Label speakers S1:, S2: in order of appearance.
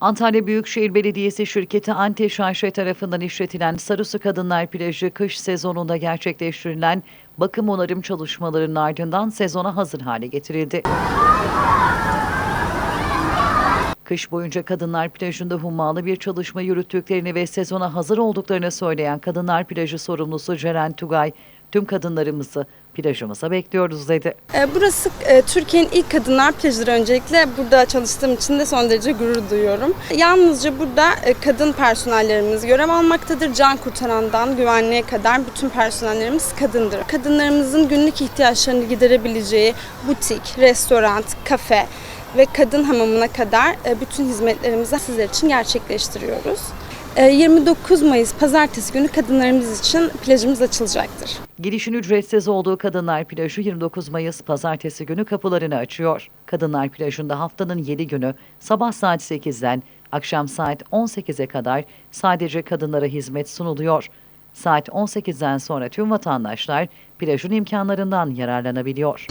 S1: Antalya Büyükşehir Belediyesi şirketi Ante Şarşe tarafından işletilen Sarısı Kadınlar Plajı kış sezonunda gerçekleştirilen bakım onarım çalışmalarının ardından sezona hazır hale getirildi. Kış boyunca Kadınlar Plajı'nda hummalı bir çalışma yürüttüklerini ve sezona hazır olduklarını söyleyen Kadınlar Plajı sorumlusu Ceren Tugay, tüm kadınlarımızı plajımıza bekliyoruz dedi.
S2: E, Burası e, Türkiye'nin ilk kadınlar plajıdır öncelikle. Burada çalıştığım için de son derece gurur duyuyorum. Yalnızca burada e, kadın personellerimiz görev almaktadır. Can kurtarandan güvenliğe kadar bütün personellerimiz kadındır. Kadınlarımızın günlük ihtiyaçlarını giderebileceği butik, restoran, kafe ve kadın hamamına kadar bütün hizmetlerimizi sizler için gerçekleştiriyoruz. E, 29 Mayıs pazartesi günü kadınlarımız için plajımız açılacaktır.
S1: Girişin ücretsiz olduğu Kadınlar Plajı 29 Mayıs pazartesi günü kapılarını açıyor. Kadınlar Plajı'nda haftanın 7 günü sabah saat 8'den akşam saat 18'e kadar sadece kadınlara hizmet sunuluyor. Saat 18'den sonra tüm vatandaşlar plajın imkanlarından yararlanabiliyor.